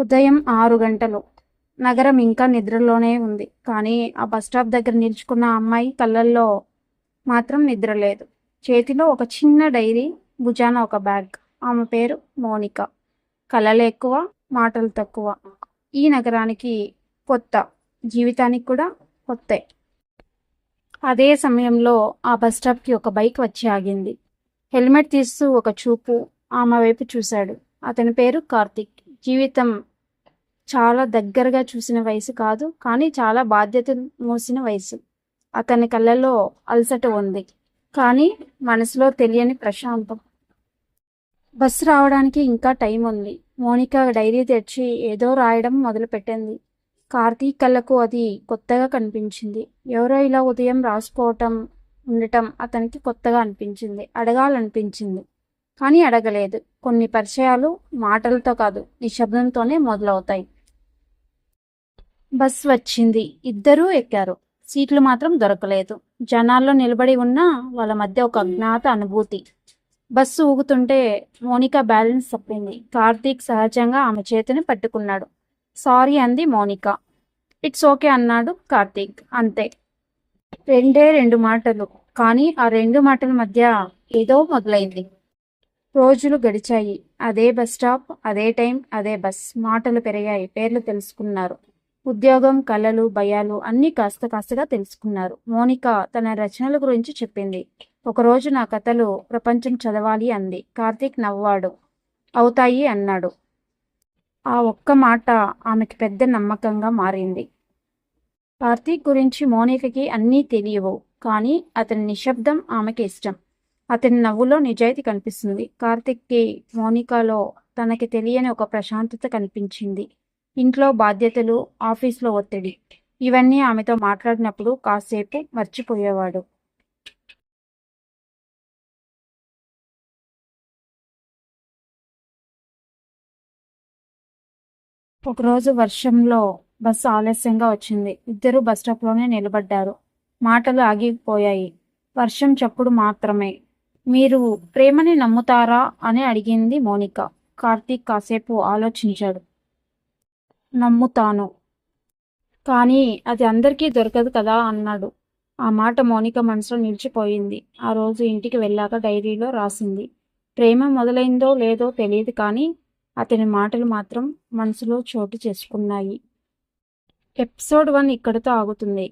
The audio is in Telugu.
ఉదయం ఆరు గంటలు. నగరం ఇంకా నిద్రలోనే ఉంది. కానీ ఆ బస్ స్టాప్ దగ్గర నిల్చుకున్న అమ్మాయి కళ్ళల్లో మాత్రం నిద్ర లేదు. చేతిలో ఒక చిన్న డైరీ భుజాన ఒక బ్యాగ్. ఆమె పేరు మోనిక. కళలు ఎక్కువ మాటలు తక్కువ. ఈ నగరానికి కొత్త జీవితానికి కూడా కొత్త. అదే సమయంలో ఆ బస్ స్టాప్కి ఒక బైక్ వచ్చి ఆగింది. హెల్మెట్ తీస్తూ ఒక చూపు ఆమె వైపు చూశాడు. అతని పేరు కార్తిక్. జీవితం చాలా దగ్గరగా చూసిన వయసు కాదు కానీ చాలా బాధ్యత మోసిన వయసు. అతని కళ్ళలో అలసట ఉంది కానీ మనసులో తెలియని ప్రశాంతం. బస్సు రావడానికి ఇంకా టైం ఉంది. మోనిక డైరీ తెచ్చి ఏదో రాయడం మొదలుపెట్టింది. కార్తీక్ కళ్ళకు అది కొత్తగా కనిపించింది. ఎవరో ఇలా ఉదయం రాసుకోవటం ఉండటం అతనికి కొత్తగా అనిపించింది అడగాలనిపించింది. కానీ అడగలేదు. కొన్ని పరిచయాలు మాటలతో కాదు నిశ్శబ్దంతోనే మొదలవుతాయి. బస్ వచ్చింది. ఇద్దరూ ఎక్కారు. సీట్లు మాత్రం దొరకలేదు. జనాల్లో నిలబడి ఉన్న వాళ్ళ మధ్య ఒక అజ్ఞాత అనుభూతి. బస్సు ఊగుతుంటే మోనిక బ్యాలెన్స్ తప్పింది. కార్తీక్ సహజంగా ఆమె చేతిని పట్టుకున్నాడు. సారీ అంది మోనిక. ఇట్స్ ఓకే అన్నాడు కార్తీక్. అంతే. రెండే రెండు మాటలు. కానీ ఆ రెండు మాటల మధ్య ఏదో మొదలైంది. రోజులు గడిచాయి. అదే బస్ స్టాప్ అదే టైం అదే బస్. మాటలు పెరిగాయి. పేర్లు తెలుసుకున్నారు. ఉద్యోగం కళలు భయాలు అన్నీ కాస్త కాస్తగా తెలుసుకున్నారు. మోనిక తన రచనల గురించి చెప్పింది. ఒకరోజు నా కథలు ప్రపంచం చదవాలి అంది. కార్తీక్ నవ్వాడు. అవుతాయి అన్నాడు. ఆ ఒక్క మాట ఆమెకి పెద్ద నమ్మకంగా మారింది. కార్తీక్ గురించి మోనికకి అన్నీ తెలియవు. కానీ అతని నిశ్శబ్దం ఆమెకి ఇష్టం. అతని నవ్వులో నిజాయితీ కనిపిస్తుంది. కార్తిక్కి మోనికాలో తనకి తెలియని ఒక ప్రశాంతత కనిపించింది. ఇంట్లో బాధ్యతలు ఆఫీస్లో ఒత్తిడి ఇవన్నీ ఆమెతో మాట్లాడినప్పుడు కాసేపు మర్చిపోయేవాడు. ఒకరోజు వర్షంలో బస్సు ఆలస్యంగా వచ్చింది. ఇద్దరు బస్ నిలబడ్డారు. మాటలు ఆగిపోయాయి. వర్షం చప్పుడు మాత్రమే. మీరు ప్రేమని నమ్ముతారా అని అడిగింది మోనిక. కార్తీక్ కాసేపు ఆలోచించాడు. నమ్ముతాను. కానీ అది అందరికీ దొరకదు కదా అన్నాడు. ఆ మాట మౌనిక మనసులో నిలిచిపోయింది. ఆ రోజు ఇంటికి వెళ్ళాక డైరీలో రాసింది. ప్రేమ మొదలైందో లేదో తెలియదు కానీ అతని మాటలు మాత్రం మనసులో చోటు చేసుకున్నాయి. ఎపిసోడ్ వన్ ఇక్కడితో ఆగుతుంది.